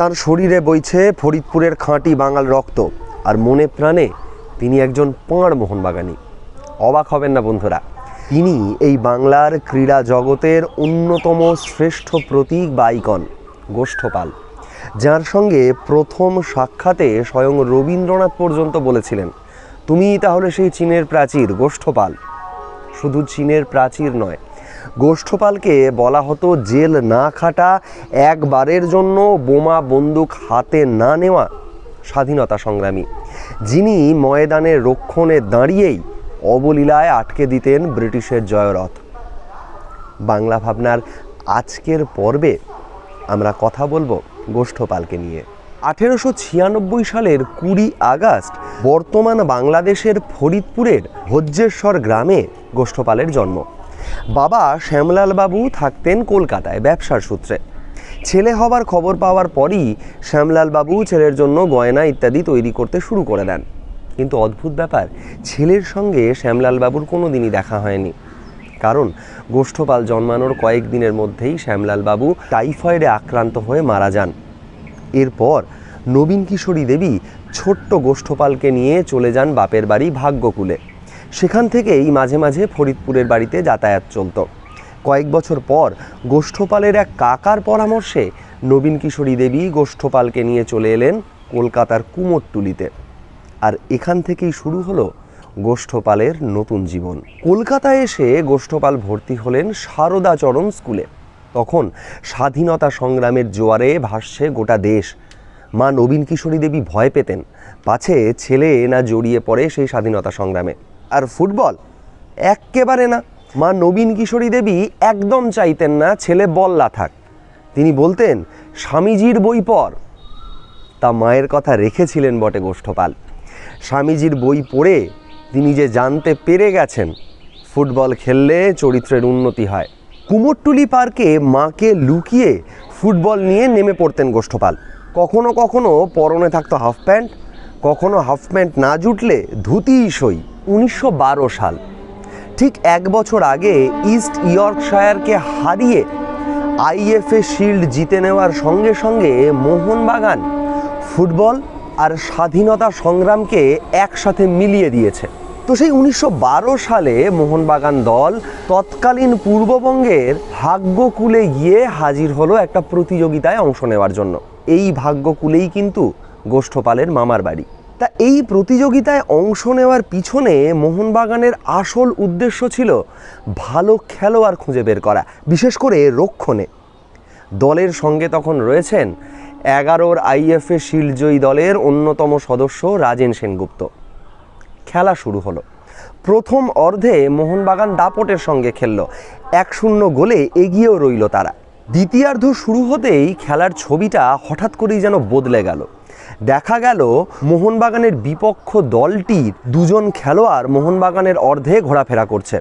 তার শরীরে বইছে ফরিদপুরের খাঁটি বাঙাল রক্ত। আর মনে প্রাণে তিনি একজন পাঁড় মোহনবাগানী অবাক হবেন না বন্ধুরা। তিনি এই বাংলার ক্রীড়া জগতের অন্যতম শ্রেষ্ঠ প্রতীক বা আইকন, গোষ্ঠপাল। যার সঙ্গে প্রথম সাক্ষাতে স্বয়ং রবীন্দ্রনাথ পর্যন্ত বলেছিলেন, তুমি তাহলে সেই চীনের প্রাচীর, গোষ্ঠপাল। শুধু চীনের প্রাচীর নয় গোষ্ঠপালকে বলা হতো জেল না খাটা, একবারের জন্য বোমা বন্দুক হাতে না নেওয়া স্বাধীনতা সংগ্রামী। যিনি ময়দানের রক্ষণে দাঁড়িয়েই অবলীলায় আটকে দিতেন ব্রিটিশের জয়রথ। বাংলা ভাবনার আজকের পর্বে আমরা কথা বলব গোষ্ঠপালকে নিয়ে। আঠেরোশো ছিয়ানব্বই সালের কুড়ি আগস্ট বর্তমান বাংলাদেশের ফরিদপুরের ভোজ্যেশ্বর গ্রামে গোষ্ঠপালের জন্ম। বাবা শ্যামলাল বাবু থাকতেন কলকাতায় ব্যবসার সূত্রে। ছেলে হবার খবর পাওয়ার পরই শ্যামলাল বাবু ছেলের জন্য গয়না ইত্যাদি তৈরি করতে শুরু করে দেন। কিন্তু অদ্ভুত ব্যাপার, ছেলের সঙ্গে শ্যামলাল বাবুর কোনো দিনই দেখা হয়নি। কারণ গোষ্ঠপাল জন্মানোর কয়েকদিনের মধ্যেই শ্যামলাল বাবু টাইফয়েডে আক্রান্ত হয়ে মারা যান। এরপর নবীন কিশোরী দেবী ছোট্ট গোষ্ঠপালকে নিয়ে চলে যান বাপের বাড়ি ভাগ্যকুলে। সেখান থেকেই মাঝে মাঝে ফরিদপুরের বাড়িতে যাতায়াত চলত। কয়েক বছর পর গোষ্ঠপালের এক কাকার পরামর্শে নবীন কিশোরী দেবী গোষ্ঠপালকে নিয়ে চলে এলেন কলকাতার কুমোরটুলিতে। আর এখান থেকেই শুরু হলো গোষ্ঠপালের নতুন জীবন। কলকাতায় এসে গোষ্ঠপাল ভর্তি হলেন সারদাচরণ স্কুলে। তখন স্বাধীনতা সংগ্রামের জোয়ারে ভাসছে গোটা দেশ। মা নবীন কিশোরী দেবী ভয় পেতেন। পাছে ছেলে না জড়িয়ে পড়ে সেই স্বাধীনতা সংগ্রামে। আর ফুটবল এক্কেবারে না। মা নবীন কিশোরী দেবী একদম চাইতেন না ছেলে বল্লা থাক। তিনি বলতেন, স্বামীজির বই পড়। তা মায়ের কথা রেখেছিলেন বটে গোষ্ঠপাল। স্বামীজির বই পড়ে তিনি যে জানতে পেরে গেছেন, ফুটবল খেললে চরিত্রের উন্নতি হয়। কুমোরটুলি পার্কে মাকে লুকিয়ে ফুটবল নিয়ে নেমে পড়তেন গোষ্ঠপাল। কখনো কখনো পরনে থাকতো হাফ প্যান্ট, কখনো হাফ প্যান্ট না জুটলে ধুতিই সই। উনিশশো বারো সাল। ঠিক এক বছর আগে ইস্ট ইয়র্কশায়ারকে হারিয়ে আইএফএ শিল্ড জিতে নেওয়ার সঙ্গে সঙ্গে মোহনবাগান ফুটবল আর স্বাধীনতা সংগ্রামকে একসাথে মিলিয়ে দিয়েছে। তো সেই উনিশশো বারো সালে মোহনবাগান দল তৎকালীন পূর্ববঙ্গের ভাগ্যকুলে গিয়ে হাজির হলো একটা প্রতিযোগিতায় অংশ নেওয়ার জন্য। এই ভাগ্যকুলেই কিন্তু গোষ্ঠপালের মামার বাড়ি। তা এই প্রতিযোগিতায় অংশ নেওয়ার পিছনে মোহনবাগানের আসল উদ্দেশ্য ছিল ভালো খেলোয়াড় খুঁজে বের করা, বিশেষ করে রক্ষণে। দলের সঙ্গে তখন রয়েছেন এগারোর আইএফএ শিলজয়ী দলের অন্যতম সদস্য রাজেন সেনগুপ্ত। খেলা শুরু হলো। প্রথম অর্ধে মোহনবাগান দাপটের সঙ্গে খেলল। এক শূন্য গোলে এগিয়েও রইল তারা। দ্বিতীয়ার্ধ শুরু হতেই খেলার ছবিটা হঠাৎ করেই যেন বদলে গেল। দেখা গেল মোহনবাগানের বিপক্ষ দলটির দুজন খেলোয়াড় মোহনবাগানের অর্ধে ঘোরাফেরা করছে।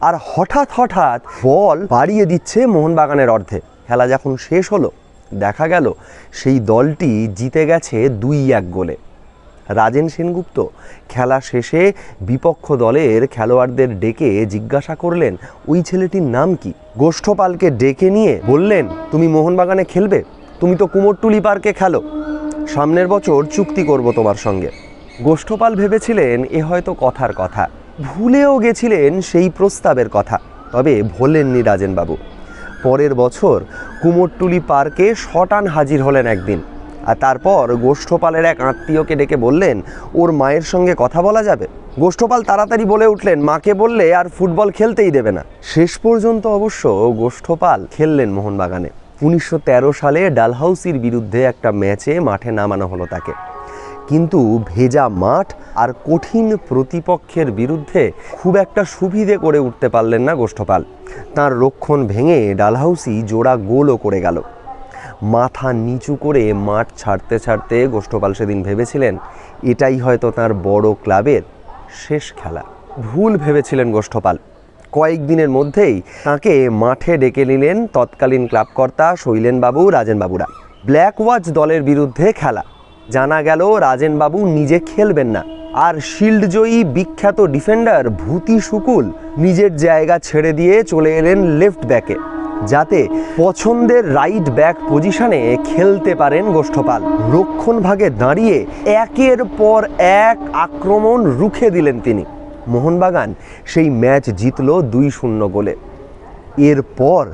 আর হঠাৎ হঠাৎ বল বাড়িয়ে দিচ্ছে মোহনবাগানের অর্ধে। খেলা যখন শেষ হলো, দেখা গেল সেই দলটি জিতে গেছে দুই এক গোলে। রাজেন সেনগুপ্ত খেলা শেষে বিপক্ষ দলের খেলোয়াড়দের ডেকে জিজ্ঞাসা করলেন, ওই ছেলেটির নাম কি? গোষ্ঠপালকে ডেকে নিয়ে বললেন, তুমি মোহনবাগানে খেলবে? তুমি তো কুমোরটুলি পার্কে খেলো। সামনের বছর চুক্তি করব তোমার সঙ্গে। গোষ্ঠপাল ভেবেছিলেন এ হয়তো কথার কথা। ভুলেও গেছিলেন সেই প্রস্তাবের কথা। তবে ভোলেননি রাজেনবাবু। পরের বছর কুমোরটুলি পার্কে শটান হাজির হলেন একদিন। আর তারপর গোষ্ঠপালের এক আত্মীয়কে ডেকে বললেন, ওর মায়ের সঙ্গে কথা বলা যাবে? গোষ্ঠপাল তাড়াতাড়ি বলে উঠলেন, মাকে বললে আর ফুটবল খেলতেই দেবে না। শেষ পর্যন্ত অবশ্য গোষ্ঠপাল খেললেন মোহনবাগানে। উনিশশো তেরো সালে ডালহাউসির বিরুদ্ধে একটা ম্যাচে মাঠে নামানো হলো তাকে। কিন্তু ভেজা মাঠ আর কঠিন প্রতিপক্ষের বিরুদ্ধে খুব একটা সুবিধে করে উঠতে পারলেন না গোষ্ঠপাল। তার রক্ষণ ভেঙে ডালহাউসি জোড়া গোলও করে গেল। মাথা নিচু করে মাঠ ছাড়তে ছাড়তে গোষ্ঠপাল সেদিন ভেবেছিলেন, এটাই হয়তো তার বড় ক্লাবের শেষ খেলা। ভুল ভেবেছিলেন গোষ্ঠপাল। কয়েকদিনের মধ্যেই তাকে মাঠে ডেকে নিলেন তৎকালীন ক্লাবকর্তা শৈলেনবাবু, রাজেনবাবুরা। ব্ল্যাক ওয়াচ দলের বিরুদ্ধে খেলা। জানা গেল, রাজেনবাবু নিজে খেলবেন না। আর শিল্ডজয়ী বিখ্যাত ডিফেন্ডার ভূতি শুকুল নিজের জায়গা ছেড়ে দিয়ে চলে এলেন লেফট ব্যাকে, যাতে পছন্দের রাইট ব্যাক পজিশনে খেলতে পারেন গোষ্ঠপাল। রক্ষণভাগে দাঁড়িয়ে একের পর এক আক্রমণ রুখে দিলেন তিনি। মোহনবাগান সেই ম্যাচ জিতল দুই শূন্য গোলে। এরপর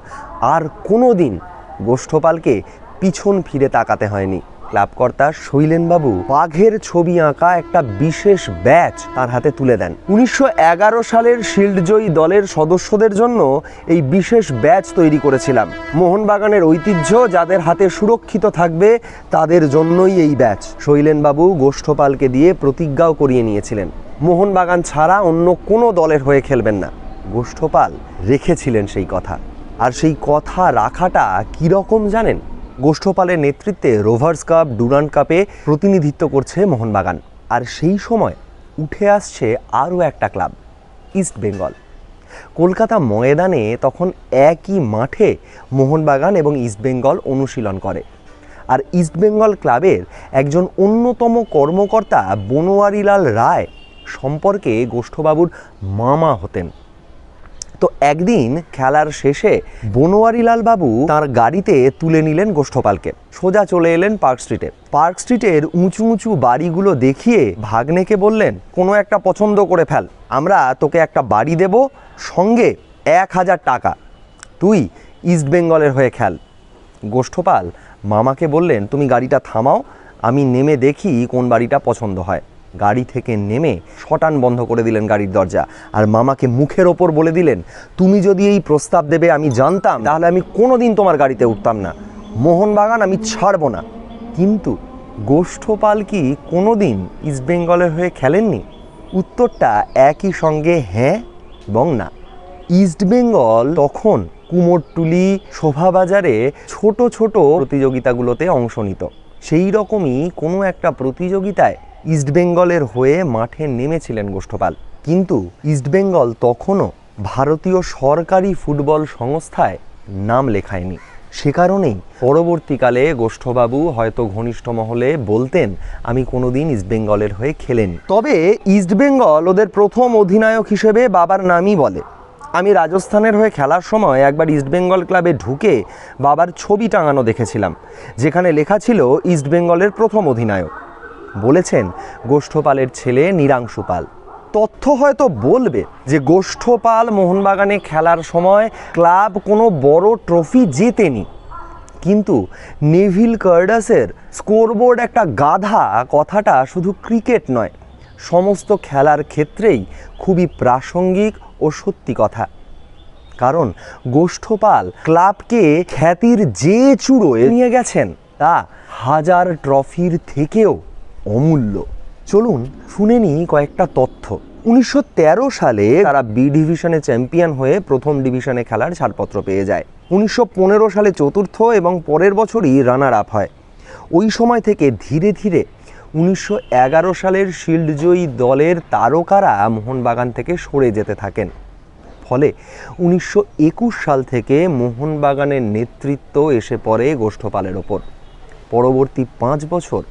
আর কোনো দিন গোষ্ঠপালকে পিছন ফিরে তাকাতে হয়নি। ক্লাবকর্তা শৈলেনবাবু বাঘের ছবি আঁকা একটা বিশেষ ব্যাচ তার হাতে তুলে দেন। উনিশশো এগারো সালের শিল্ডজয়ী দলের সদস্যদের জন্য এই বিশেষ ব্যাচ তৈরি করেছিলাম। মোহনবাগানের ঐতিহ্য যাদের হাতে সুরক্ষিত থাকবে তাদের জন্যই এই ব্যাচ। শৈলেনবাবু গোষ্ঠপালকে দিয়ে প্রতিজ্ঞাও করিয়ে নিয়েছিলেন। মোহনবাগান ছাড়া অন্য কোনো দলের হয়ে খেলবেন না। গোষ্ঠপাল রেখেছিলেন সেই কথা। আর সেই কথা রাখাটা কীরকম জানেন? গোষ্ঠপালের নেতৃত্বে রোভার্স কাপ ডুরান্ট কাপে প্রতিনিধিত্ব করছে মোহনবাগান। আর সেই সময় উঠে আসছে আরও একটা ক্লাব, ইস্ট বেঙ্গল। কলকাতা ময়দানে তখন একই মাঠে মোহনবাগান এবং ইস্টবেঙ্গল অনুশীলন করে। আর ইস্টবেঙ্গল ক্লাবের একজন অন্যতম কর্মকর্তা বনোয়ারিলাল রায় সম্পর্কে গোষ্ঠবাবুর মামা হতেন। তো একদিন খেলার শেষে বনোয়ারিলাল বাবু তার গাড়িতে তুলে নিলেন গোষ্ঠপালকে। সোজা চলে এলেন পার্ক স্ট্রিটে। পার্ক স্ট্রিটের উঁচু উঁচু বাড়িগুলো দেখিয়ে ভাগ্নেকে বললেন, কোনো একটা পছন্দ করে ফেল। আমরা তোকে একটা বাড়ি দেব, সঙ্গে এক হাজার টাকা। তুই ইস্ট বেঙ্গলের হয়ে খেল। গোষ্ঠপাল মামাকে বললেন, তুমি গাড়িটা থামাও, আমি নেমে দেখি কোন বাড়িটা পছন্দ হয়। গাড়ি থেকে নেমে শটান বন্ধ করে দিলেন গাড়ির দরজা। আর মামাকে মুখের ওপর বলে দিলেন, তুমি যদি এই প্রস্তাব দেবে, আমি জানতাম, তাহলে আমি কোনো দিন তোমার গাড়িতে উঠতাম না। মোহনবাগান আমি ছাড়বো না। কিন্তু গোষ্ঠপাল কি কোনো দিন ইস্টবেঙ্গলের হয়ে খেলেননি? উত্তরটা একই সঙ্গে হ্যাঁ এবং না। ইস্টবেঙ্গল তখন কুমোরটুলি শোভাবাজারে ছোট ছোট প্রতিযোগিতাগুলোতে অংশ নিত। সেই রকমই কোনো একটা প্রতিযোগিতায় ইস্টবেঙ্গলের হয়ে মাঠে নেমেছিলেন গোষ্ঠপাল। কিন্তু ইস্টবেঙ্গল তখনও ভারতীয় সরকারি ফুটবল সংস্থায় নাম লেখায়নি। সে কারণেই পরবর্তীকালে গোষ্ঠবাবু হয়তো ঘনিষ্ঠ মহলে বলতেন, আমি কোনোদিন ইস্টবেঙ্গলের হয়ে খেলেনি। তবে ইস্টবেঙ্গল ওদের প্রথম অধিনায়ক হিসেবে বাবার নামই বলে। আমি রাজস্থানের হয়ে খেলার সময় একবার ইস্টবেঙ্গল ক্লাবে ঢুকে বাবার ছবি টাঙানো দেখেছিলাম, যেখানে লেখা ছিল ইস্টবেঙ্গলের প্রথম অধিনায়ক। বলেছেন গোষ্ঠপালের ছেলে নিরাংশু পাল তথ্য হয়তো বলবে যে গোষ্ঠপাল মোহনবাগানে খেলার সময় ক্লাব কোনো বড় ট্রফি জেতেনি। কিন্তু নেভিল কার্ডাসের স্কোরবোর্ড একটা গাধা কথাটা শুধু ক্রিকেট নয়, সমস্ত খেলার ক্ষেত্রেই খুবই প্রাসঙ্গিক ও সত্যি কথা। কারণ গোষ্ঠপাল ক্লাবকে খ্যাতির যে চূড়োয় নিয়ে গেছেন, তা হাজার ট্রফির থেকেও অমূল্য। চলুন শুনে নিই কয়েকটা তথ্য। উনিশশো তেরো সালে তারা বি ডিভিশনে চ্যাম্পিয়ন হয়ে প্রথম ডিভিশনে খেলার ছাড়পত্র পেয়ে যায়। উনিশশো পনেরো সালে চতুর্থ এবং পরের বছরই রানার আপ হয়। ওই সময় থেকে ধীরে ধীরে উনিশশো এগারো সালের শিল্ডজয়ী দলের তারকারা মোহনবাগান থেকে সরে যেতে থাকেন। ফলে উনিশশো একুশ সাল থেকে মোহনবাগানের নেতৃত্ব এসে পড়ে গোষ্ঠপালের ওপর। পরবর্তী পাঁচ বছর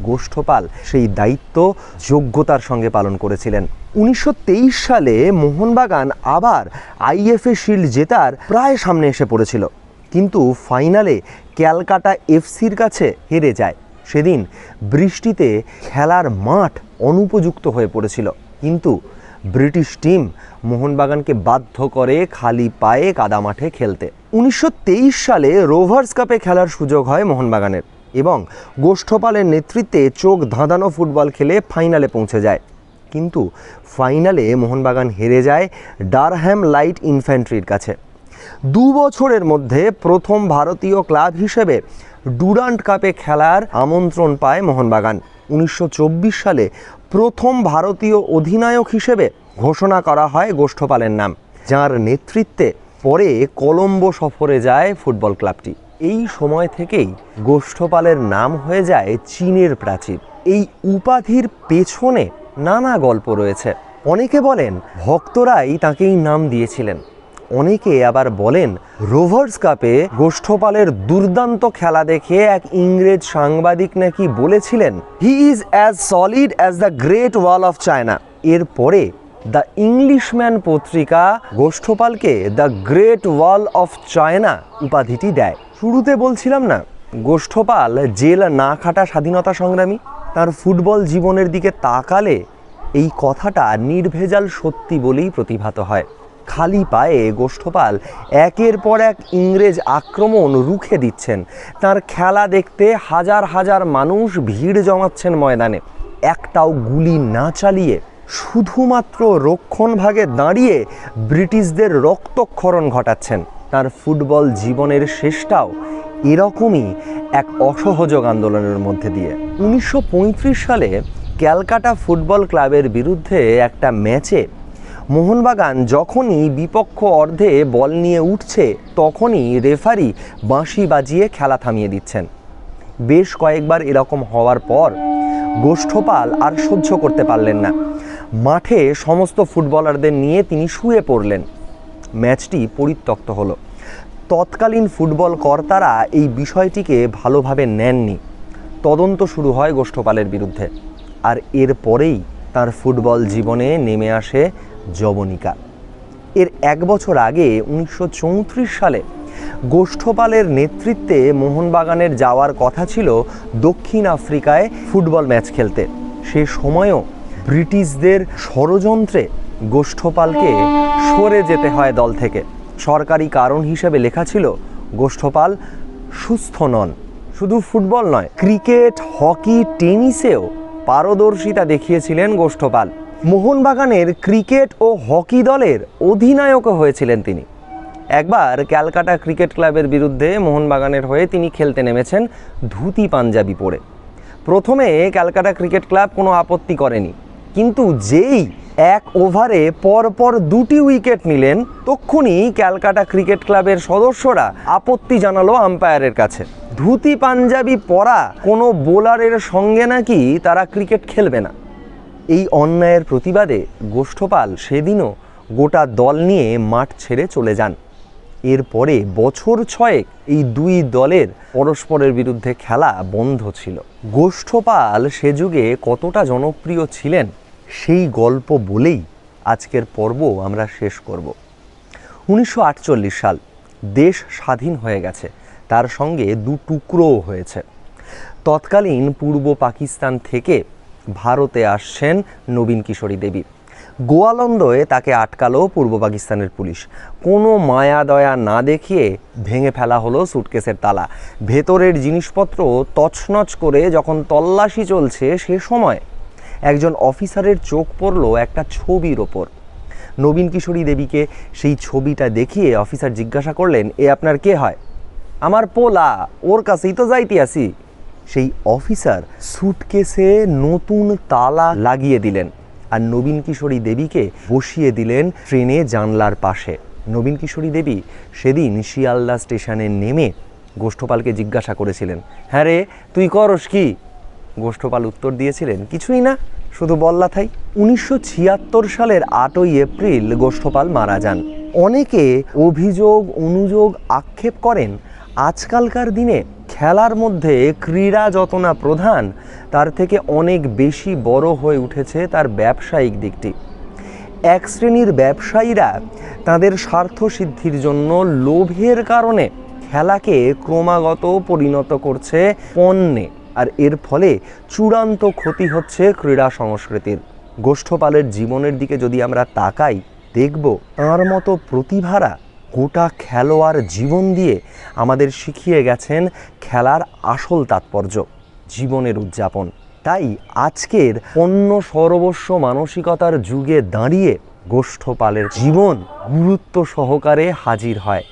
গোষ্ঠপাল, সেই দায়িত্ব যোগ্যতার সঙ্গে পালন করেছিলেন। উনিশশো তেইশ সালে মোহনবাগান আবার আইএফএ শিল্ড জেতার প্রায় সামনে এসে পড়েছিল। কিন্তু ফাইনালে ক্যালকাটা এফসির কাছে হেরে যায়। সেদিন বৃষ্টিতে খেলার মাঠ অনুপযুক্ত হয়ে পড়েছিল। কিন্তু ব্রিটিশ টিম মোহনবাগানকে বাধ্য করে খালি পায়ে কাদা মাঠে খেলতে। উনিশশো তেইশ সালে রোভার্স কাপে খেলার সুযোগ হয় মোহনবাগানের। এবং গোষ্ঠপালের নেতৃত্বে চোখ ধাঁধানো ফুটবল খেলে ফাইনালে পৌঁছে যায়। কিন্তু ফাইনালে মোহনবাগান হেরে যায় ডারহ্যাম লাইট ইনফ্যান্ট্রির কাছে। দু বছরের মধ্যে প্রথম ভারতীয় ক্লাব হিসেবে ডুরান্ট কাপে খেলার আমন্ত্রণ পায় মোহনবাগান। উনিশশো চব্বিশ সালে প্রথম ভারতীয় অধিনায়ক হিসেবে ঘোষণা করা হয় গোষ্ঠপালের নাম, যার নেতৃত্বে পরে কলম্বো সফরে যায় ফুটবল ক্লাবটি। এই সময় থেকেই গোষ্ঠপালের নাম হয়ে যায় চীনের প্রাচীর। এই উপাধির পেছনে নানা গল্প রয়েছে। অনেকে বলেন ভক্তরাই তাকে এই নাম দিয়েছিলেন। অনেকে আবার বলেন রোভার্স কাপে গোষ্ঠপালের দুর্দান্ত খেলা দেখে এক ইংরেজ সাংবাদিক নাকি বলেছিলেন he is as solid as the Great Wall of China এরপরে দ্য ইংলিশম্যান পত্রিকা গোষ্ঠপালকে the Great Wall of China উপাধিটি দেয়। শুরুতে বলছিলাম না, গোষ্ঠপাল জেল না খাটা স্বাধীনতা সংগ্রামী, তার ফুটবল জীবনের দিকে তাকালে এই কথাটা নির্ভেজাল সত্যি বলেই প্রতিভাত হয়। খালি পায়ে গোষ্ঠপাল একের পর এক ইংরেজ আক্রমণ রুখে দিচ্ছেন। তার খেলা দেখতে হাজার হাজার মানুষ ভিড় জমাচ্ছেন ময়দানে। একটাও গুলি না চালিয়ে শুধুমাত্র রক্ষণভাগে দাঁড়িয়ে ব্রিটিশদের রক্তক্ষরণ ঘটাচ্ছেন। তার ফুটবল জীবনের শেষটাও এরকমই এক অসহযোগ আন্দোলনের মধ্যে দিয়ে। উনিশশো পঁয়ত্রিশ সালে ক্যালকাটা ফুটবল ক্লাবের বিরুদ্ধে একটা ম্যাচে মোহনবাগান যখনই বিপক্ষ অর্ধে বল নিয়ে উঠছে, তখনই রেফারি বাঁশি বাজিয়ে খেলা থামিয়ে দিচ্ছেন। বেশ কয়েকবার এরকম হওয়ার পর গোষ্ঠপাল আর সহ্য করতে পারলেন না। মাঠে সমস্ত ফুটবলারদের নিয়ে তিনি শুয়ে পড়লেন। ম্যাচটি পরিত্যক্ত হলো। তৎকালীন ফুটবল কর্তারা এই বিষয়টিকে ভালোভাবে নেননি। তদন্ত শুরু হয় গোষ্ঠপালের বিরুদ্ধে। আর এরপরেই তার ফুটবল জীবনে নেমে আসে জবনিকা এর এক বছর আগে উনিশশো চৌত্রিশ সালে গোষ্ঠপালের নেতৃত্বে মোহনবাগানের যাওয়ার কথা ছিল দক্ষিণ আফ্রিকায় ফুটবল ম্যাচ খেলতে। সে সময়ও ব্রিটিশদের ষড়যন্ত্রে গোষ্ঠপালকে সরে যেতে হয় দল থেকে। সরকারি কারণ হিসেবে লেখা ছিল, গোষ্ঠপাল সুস্থ নন। শুধু ফুটবল নয়, ক্রিকেট, হকি, টেনিসেও পারদর্শিতা দেখিয়েছিলেন গোষ্ঠপাল। মোহনবাগানের ক্রিকেট ও হকি দলের অধিনায়কও হয়েছিলেন তিনি। একবার ক্যালকাটা ক্রিকেট ক্লাবের বিরুদ্ধে মোহনবাগানের হয়ে তিনি খেলতে নেমেছেন ধুতি পাঞ্জাবি পরে। প্রথমে ক্যালকাটা ক্রিকেট ক্লাব কোনো আপত্তি করেনি। কিন্তু যেই এক ওভারে পরপর দুটি উইকেট নিলেন, তক্ষুনি ক্যালকাটা ক্রিকেট ক্লাবের সদস্যরা আপত্তি জানালো আম্পায়ারের কাছে। ধুতি পাঞ্জাবি পরা কোনো বোলারের সঙ্গে নাকি তারা ক্রিকেট খেলবে না? এই অন্যায়ের প্রতিবাদে গোষ্ঠপাল সেদিনও গোটা দল নিয়ে মাঠ ছেড়ে চলে যান। এরপরে বছর ছয়েক এই দুই দলের পরস্পরের বিরুদ্ধে খেলা বন্ধ ছিল। গোষ্ঠপাল সে যুগে কতটা জনপ্রিয় ছিলেন সেই গল্প বলেই আজকের পর্ব আমরা শেষ করব। উনিশশো আটচল্লিশ সাল, দেশ স্বাধীন হয়ে গেছে, তার সঙ্গে দু টুকরোও হয়েছে। তৎকালীন পূর্ব পাকিস্তান থেকে ভারতে আসছেন নবীন কিশোরী দেবী। গোয়ালন্দয়ে তাকে আটকালো পূর্ব পাকিস্তানের পুলিশ। কোনো মায়া দয়া না দেখিয়ে ভেঙে ফেলা হলো সুটকেসের তালা। ভেতরের জিনিসপত্র তছনছ করে যখন তল্লাশি চলছে সে সময় একজন অফিসারের চোখ পড়ল একটা ছবির ওপর। নবীন কিশোরী দেবীকে সেই ছবিটা দেখিয়ে অফিসার জিজ্ঞাসা করলেন, এ আপনার কে হয়? আমার পোলা, ওর কাছেই তো যাইতে আসি। সেই অফিসার সুটকেসে নতুন তালা লাগিয়ে দিলেন আর নবীন কিশোরী দেবীকে বসিয়ে দিলেন ট্রেনে জানলার পাশে। নবীন কিশোরী দেবী সেদিন শিয়ালদা স্টেশনে নেমে গোষ্ঠপালকে জিজ্ঞাসা করেছিলেন হ্যাঁ রে, তুই করস কি? গোষ্ঠপাল উত্তর দিয়েছিলেন, কিছুই না, শুধু বল্লা থাই উনিশশো সালের আটই এপ্রিল গোষ্ঠপাল মারা যান। অনেকে অভিযোগ, অনুযোগ আক্ষেপ করেন, আজকালকার দিনে খেলার মধ্যে ক্রীড়া যত না প্রধান, তার থেকে অনেক বেশি বড় হয়ে উঠেছে তার ব্যবসায়িক দিকটি। এক শ্রেণির ব্যবসায়ীরা তাদের স্বার্থ সিদ্ধির জন্য লোভের কারণে খেলাকে ক্রমাগত পরিণত করছে পণ্যে। আর এর ফলে চূড়ান্ত ক্ষতি হচ্ছে ক্রীড়া সংস্কৃতির। গোষ্ঠপালের জীবনের দিকে যদি আমরা তাকাই, দেখব তাঁর মতো প্রতিভারা গোটা খেলোয়াড় জীবন দিয়ে আমাদের শিখিয়ে গেছেন খেলার আসল তাৎপর্য, জীবনের উদযাপন। তাই আজকের অন্য সর্বস্ব মানসিকতার যুগে দাঁড়িয়ে গোষ্ঠপালের জীবন গুরুত্ব সহকারে হাজির হয়।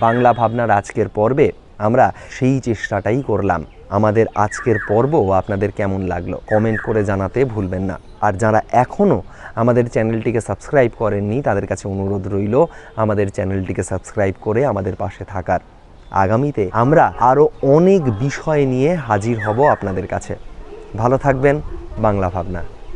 বাংলা ভাবনার আজকের পর্বে আমরা সেই চেষ্টাটাই করলাম। আমাদের আজকের পর্ব আপনাদের কেমন লাগল কমেন্ট করে জানাতে ভুলবেন না। আর যারা এখনও আমাদের চ্যানেলটিকে সাবস্ক্রাইব করেননি, তাদের কাছে অনুরোধ রইল আমাদের চ্যানেলটিকে সাবস্ক্রাইব করে আমাদের পাশে থাকার। আগামীতে আমরা আরও অনেক বিষয় নিয়ে হাজির হব আপনাদের কাছে। ভালো থাকবেন, বাংলা ভাবনা।